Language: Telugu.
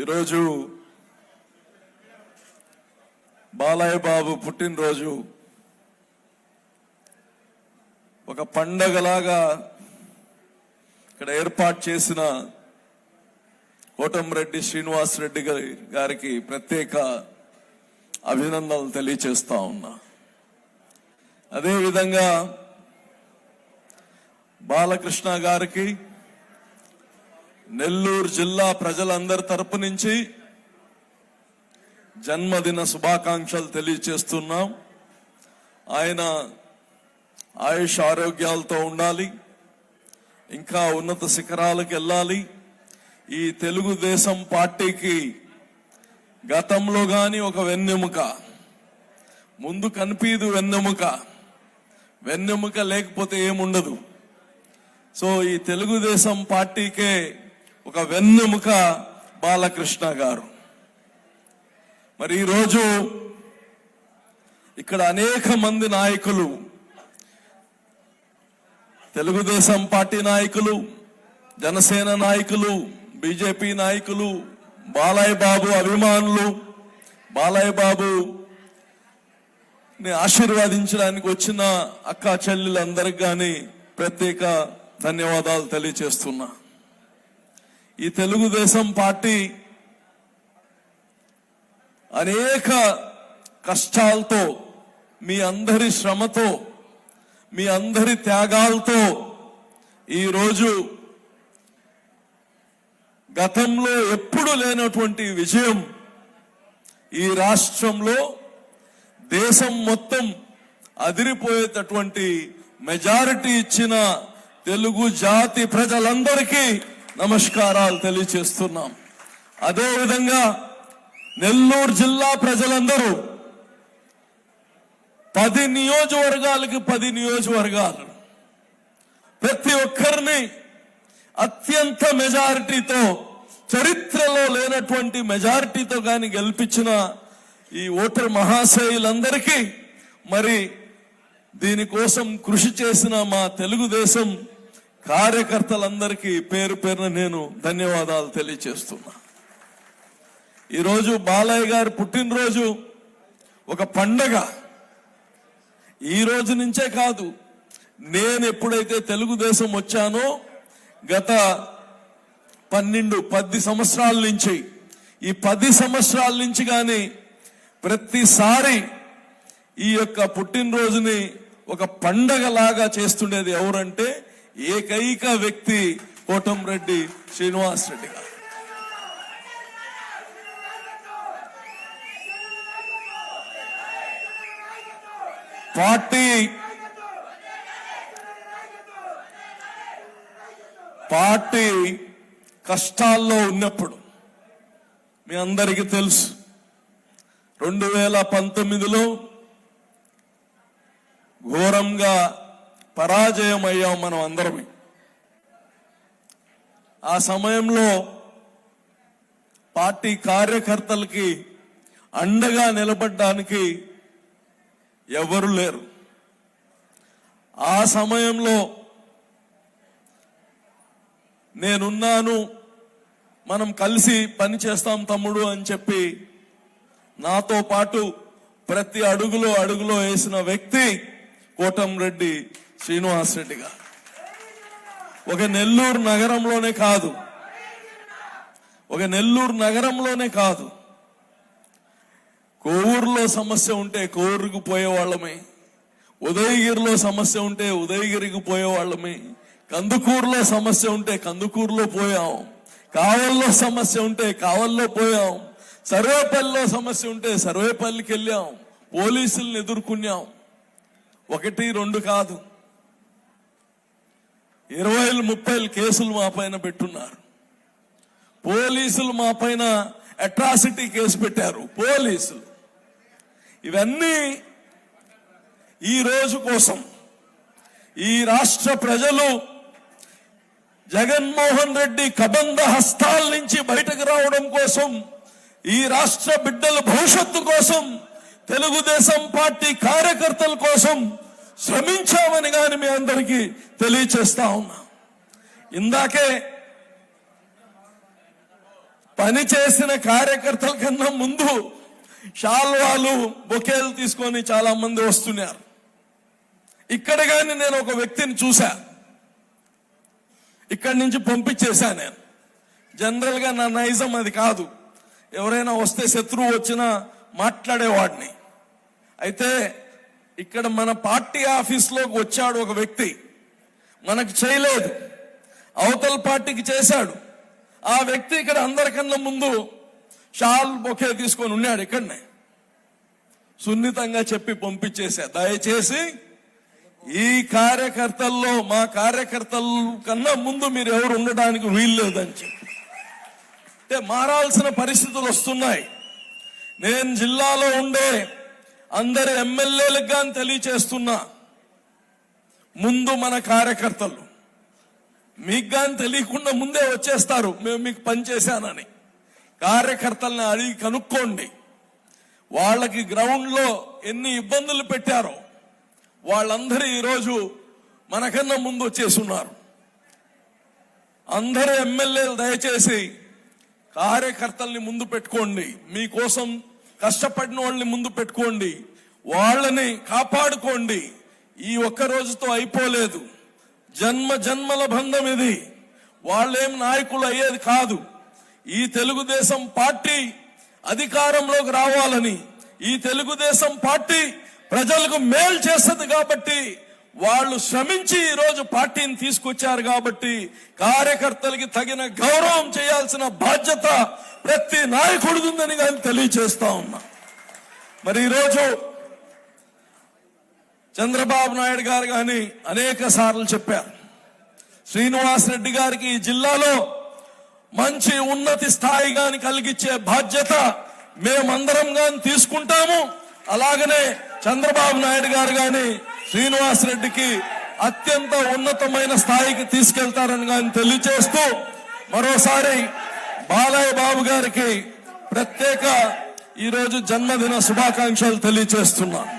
ఈరోజు బాలయ్య బాబు పుట్టినరోజు. ఒక పండగలాగా ఇక్కడ ఏర్పాటు చేసిన కోటంరెడ్డి శ్రీనివాస్ రెడ్డి గారి గారికి ప్రత్యేక అభినందనలు తెలియచేస్తా ఉన్నా. అదేవిధంగా బాలకృష్ణ గారికి నెల్లూరు జిల్లా ప్రజలందరి తరపు నుంచి జన్మదిన శుభాకాంక్షలు తెలియచేస్తున్నాం. ఆయన ఆయుష్ ఆరోగ్యాలతో ఉండాలి. ఇంకా ఉన్నత శిఖరాలకు వెళ్ళాలి. ఈ తెలుగుదేశం పార్టీకి గతంలో కానీ ఒక వెన్నెముక ముందు కనిపించదు వెన్నెముక వెన్నెముక లేకపోతే ఏముండదు. సో ఈ తెలుగుదేశం పార్టీకే ఒక వెన్నెముక బాలకృష్ణ గారు. మరి ఈరోజు ఇక్కడ అనేక మంది నాయకులు తెలుగుదేశం పార్టీ నాయకులు జనసేన నాయకులు బీజేపీ నాయకులు బాలయ్య బాబు అభిమానులు బాలయ్య బాబు ఆశీర్వాదించడానికి ఆశీర్వదించడానికి వచ్చిన అక్క చెల్లెలందరికి కానీ ప్రత్యేక ధన్యవాదాలు తెలియచేస్తున్నా ఈ తెలుగుదేశం పార్టీ అనేక కష్టాలతో మీ అందరి శ్రమతో మీ అందరి త్యాగాలతో ఈరోజు గతంలో ఎప్పుడు లేనటువంటి విజయం ఈ రాష్ట్రంలో దేశం మొత్తం అదిరిపోయేటటువంటి మెజారిటీ ఇచ్చిన తెలుగు జాతి ప్రజలందరికీ నమస్కారాలు తెలియచేస్తున్నాం అదేవిధంగా నెల్లూరు జిల్లా ప్రజలందరూ పది నియోజకవర్గాలకి పది నియోజకవర్గాలు. ప్రతి ఒక్కరిని అత్యంత మెజారిటీతో చరిత్రలో లేనటువంటి మెజారిటీతో కానీ గెలిపించిన ఈ ఓటర్ మహాశయులందరికీ మరి దీనికోసం కృషి చేసిన మా తెలుగుదేశం కార్యకర్తలందరికీ పేరు పేరున నేను ధన్యవాదాలు తెలియచేస్తున్నా. ఈరోజు బాలయ్య గారి పుట్టినరోజు ఒక పండగ. ఈ రోజు నుంచే కాదు నేను ఎప్పుడైతే తెలుగుదేశం వచ్చానో గత పన్నెండు పది సంవత్సరాల నుంచి ఈ పది సంవత్సరాల నుంచి కానీ ప్రతిసారి ఈ యొక్క పుట్టినరోజుని ఒక పండగలాగా చేస్తుండేది ఎవరంటే ఏకైక వ్యక్తి కోటంరెడ్డి శ్రీనివాస్ రెడ్డి గారు. పార్టీ పార్టీ కష్టాల్లో ఉన్నప్పుడు మీ అందరికీ తెలుసు రెండు వేల పంతొమ్మిదిలో ఘోరంగా పరాజయం అయ్యాం మనం అందరమే. ఆ సమయంలో పార్టీ కార్యకర్తలకి అండగా నిలబడడానికి ఎవరు లేరు. ఆ సమయంలో నేనున్నాను మనం కలిసి పని చేస్తాం తమ్ముడు అని చెప్పి నాతో పాటు ప్రతి అడుగులో అడుగులో వేసిన వ్యక్తి కోటం రెడ్డి శ్రీనివాస్ రెడ్డి గారు ఒక నెల్లూరు నగరంలోనే కాదు. ఒక నెల్లూరు నగరంలోనే కాదు. కోవూరులో సమస్య ఉంటే కోవూరుకు పోయేవాళ్ళమే ఉదయగిరిలో సమస్య ఉంటే ఉదయగిరికి పోయేవాళ్ళమే కందుకూరులో సమస్య ఉంటే కందుకూరులో పోయాం. కావల్లో సమస్య ఉంటే కావల్లో పోయాం. సర్వేపల్లిలో సమస్య ఉంటే సర్వేపల్లికి వెళ్ళాం. పోలీసుల్ని ఎదుర్కొన్నాం. ఒకటి రెండు కాదు. ఇరవై ముప్పై కేసులు మా పైన పెట్టున్నారు. పోలీసులు మా పైన అట్రాసిటీ కేసు పెట్టారు. పోలీసులు. ఇవన్నీ ఈ రోజు కోసం ఈ రాష్ట్ర ప్రజలు జగన్మోహన్ రెడ్డి కబంధ హస్తాల నుంచి బయటకు రావడం కోసం ఈ రాష్ట్ర బిడ్డల భవిష్యత్తు కోసం తెలుగుదేశం పార్టీ కార్యకర్తల కోసం శ్రమించామని కానీ మీ అందరికీ తెలియచేస్తా ఉన్నా. ఇందాకే పని చేసిన కార్యకర్తల కన్నా ముందు షాల్వాలు బొకేలు తీసుకొని చాలా మంది వస్తున్నారు. ఇక్కడ కానీ నేను ఒక వ్యక్తిని చూశా. ఇక్కడి నుంచి పంపించేశా నేను. జనరల్గా నా నైజం అది కాదు. ఎవరైనా వస్తే శత్రువు వచ్చినా మాట్లాడేవాడిని. అయితే ఇక్కడ మన పార్టీ ఆఫీస్లోకి వచ్చాడు ఒక వ్యక్తి. మనకు చేయలేదు. అవతల పార్టీకి చేశాడు. ఆ వ్యక్తి ఇక్కడ అందరికన్నా ముందు షాల్ బొకే తీసుకొని ఉన్నాడు ఇక్కడనే. సున్నితంగా చెప్పి పంపించేశా దయచేసి ఈ కార్యకర్తల్లో మా కార్యకర్తల కన్నా ముందు మీరు ఎవరు ఉండడానికి వీల్లేదని చెప్పి. అంటే మారాల్సిన పరిస్థితులు వస్తున్నాయి. నేను జిల్లాలో ఉండే అందరు ఎమ్మెల్యేలకు కానీ తెలియచేస్తున్నా. ముందు మన కార్యకర్తలు. మీకు కానీ తెలియకుండా ముందే వచ్చేస్తారు. మేము మీకు పని కార్యకర్తలను కార్యకర్తల్ని అడిగి కనుక్కోండి. వాళ్ళకి గ్రౌండ్లో ఎన్ని ఇబ్బందులు పెట్టారో వాళ్ళందరూ ఈరోజు మనకన్నా ముందు వచ్చేసి ఉన్నారు అందరూ ఎమ్మెల్యేలు దయచేసి కార్యకర్తల్ని ముందు పెట్టుకోండి. మీకోసం కష్టపడిన వాళ్ళని ముందు పెట్టుకోండి. వాళ్ళని కాపాడుకోండి. ఈ ఒక్క రోజుతో అయిపోలేదు. జన్మ జన్మల బంధం ఇది. వాళ్ళేం నాయకులు అయ్యేది కాదు. ఈ తెలుగుదేశం పార్టీ అధికారంలోకి రావాలని ఈ తెలుగుదేశం పార్టీ ప్రజలకు మేలు చేస్తుంది కాబట్టి వాళ్ళు శ్రమించి ఈరోజు పార్టీని తీసుకొచ్చారు కాబట్టి కార్యకర్తలకి తగిన గౌరవం చేయాల్సిన బాధ్యత ప్రతి నాయకుడిది ఉందని కానీ తెలియజేస్తా ఉన్నా. మరి ఈరోజు చంద్రబాబు నాయుడు గారు కానీ అనేక సార్లు చెప్పారు. శ్రీనివాస్ రెడ్డి గారికి ఈ జిల్లాలో మంచి ఉన్నతి స్థాయి కానీ కలిగించే బాధ్యత మేమందరం కానీ తీసుకుంటాము. అలాగనే చంద్రబాబు నాయుడు గారు కానీ శ్రీనివాస్ రెడ్డికి అత్యంత ఉన్నతమైన స్థాయికి తీసుకెళ్తారని కానీ తెలియజేస్తూ మరోసారి బాలయ్య బాబు గారికి ప్రత్యేక ఈరోజు జన్మదిన శుభాకాంక్షలు తెలియజేస్తున్నా.